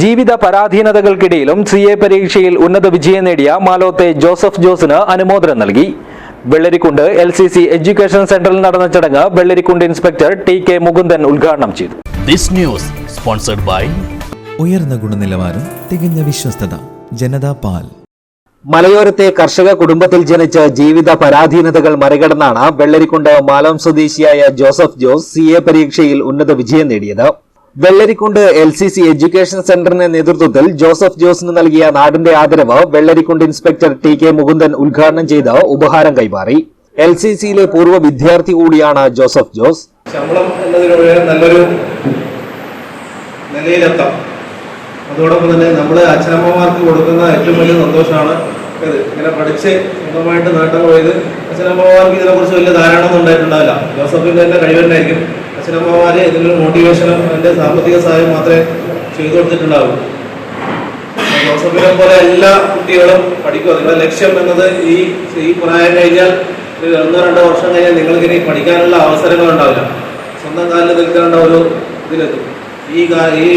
ജീവിത പരാധീനതകൾക്കിടയിലും C A പരീക്ഷയിൽ ഉന്നത വിജയം നേടിയ മാലോത്തെ ജോസഫ് ജോസിന് അനുമോദനം നൽകി. Vellarikundu L C C education സെന്ററിൽ നടന്ന ചടങ്ങ് Vellarikundu inspector T K Mukundan ഉദ്ഘാടനം ചെയ്തു. ദിസ് ന്യൂസ് സ്പോൺസർഡ് ബൈ ഉയർന്ന ഗുണനിലവാരം തികഞ്ഞ വിശ്വസ്തത ജനതാ പാൽ. മലയോരത്തെ കർഷക കുടുംബത്തിൽ ജനിച്ച് ജീവിത പരാധീനതകൾ മറികടന്നാണ് വെള്ളരിക്കുണ്ട് മാലം സ്വദേശിയായ ജോസഫ് ജോസ് സി എ പരീക്ഷയിൽ ഉന്നത വിജയം നേടിയത്. Vellarikundu L C C education സെന്ററിന്റെ നേതൃത്വത്തിൽ ജോസഫ് ജോസിന് നൽകിയ നാടിന്റെ ആദരവ് Vellarikundu inspector T K Mukundan ഉദ്ഘാടനം ചെയ്ത് ഉപഹാരം കൈമാറി. എൽ സി സിയിലെ പൂർവ വിദ്യാർത്ഥി കൂടിയാണ് ജോസഫ് ജോസ്. ശമ്പളം എന്നതിനുപകരം നല്ലൊരു നിലയിലെത്താം. അതോടൊപ്പം തന്നെ നമ്മൾ അച്ഛനമ്മമാർക്ക് കൊടുക്കുന്ന ഏറ്റവും വലിയ സന്തോഷമാണ് ഇത്. ഇങ്ങനെ പഠിച്ച് സ്വന്തമായിട്ട് നേട്ടം പോയത് അച്ഛനമ്മമാർക്ക് ഇതിനെക്കുറിച്ച് വലിയ ധാരണ ഒന്നും ഉണ്ടായിട്ടുണ്ടാവില്ല. ജോസഫിന്റെ തന്നെ കഴിവന്നായിരിക്കും അച്ഛനമ്മമാർ ഇതിനൊരു മോട്ടിവേഷനും അതിന്റെ സാമ്പത്തിക സഹായം മാത്രമേ ചെയ്തു കൊടുത്തിട്ടുണ്ടാവൂ. ജോസഫിനെ പോലെ എല്ലാ കുട്ടികളും പഠിക്കുക നിങ്ങളുടെ ലക്ഷ്യം എന്നത് ഈ ഈ പ്രായം കഴിഞ്ഞാൽ ഒരു ഒന്നോ രണ്ടോ വർഷം കഴിഞ്ഞാൽ നിങ്ങൾക്ക് ഇനി പഠിക്കാനുള്ള അവസരങ്ങൾ ഉണ്ടാവില്ല. സ്വന്തം കാലിൽ നിൽക്കേണ്ട ഒരു ഇതിലെത്തും. ഈ ഈ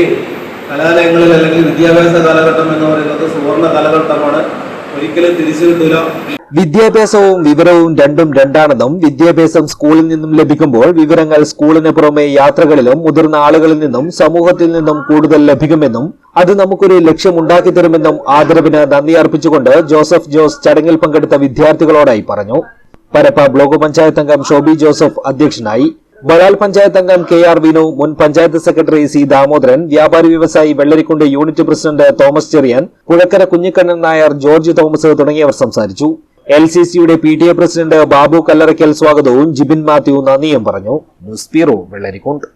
കലാലയങ്ങളിൽ അല്ലെങ്കിൽ വിദ്യാഭ്യാസ കാലഘട്ടം എന്ന് പറയുന്നത് സുവർണ കാലഘട്ടമാണ്. വിദ്യാഭ്യാസവും വിവരവും രണ്ടും രണ്ടാണെന്നും വിദ്യാഭ്യാസം സ്കൂളിൽ നിന്നും ലഭിക്കുമ്പോൾ വിവരങ്ങൾ സ്കൂളിന് പുറമെ യാത്രകളിലും മുതിർന്ന ആളുകളിൽ നിന്നും സമൂഹത്തിൽ നിന്നും കൂടുതൽ ലഭിക്കുമെന്നും അത് നമുക്കൊരു ലക്ഷ്യമുണ്ടാക്കി തരുമെന്നും ആദരവിന് നന്ദി അർപ്പിച്ചുകൊണ്ട് ജോസഫ് ജോസ് ചടങ്ങിൽ പങ്കെടുത്ത വിദ്യാർത്ഥികളോടായി പറഞ്ഞു. പരപ്പ ബ്ലോക്ക് പഞ്ചായത്ത് അംഗം ഷോബി ജോസഫ് അധ്യക്ഷനായി. ബളാൽ പഞ്ചായത്ത് അംഗം കെ ആർ വിനു മുൻ പഞ്ചായത്ത് സെക്രട്ടറി സി ദാമോദരൻ വ്യാപാരി വ്യവസായി Vellarikundu unit president Thomas Cheriyan Puzhakkara Kunhikannan Nair George Thomas തുടങ്ങിയവർ സംസാരിച്ചു. എൽ സി സിയുടെ P T A president Babu Kallarakkal സ്വാഗതവും ജിബിൻ മാത്യു നന്ദിയും പറഞ്ഞു. News bureau Vellarikundu.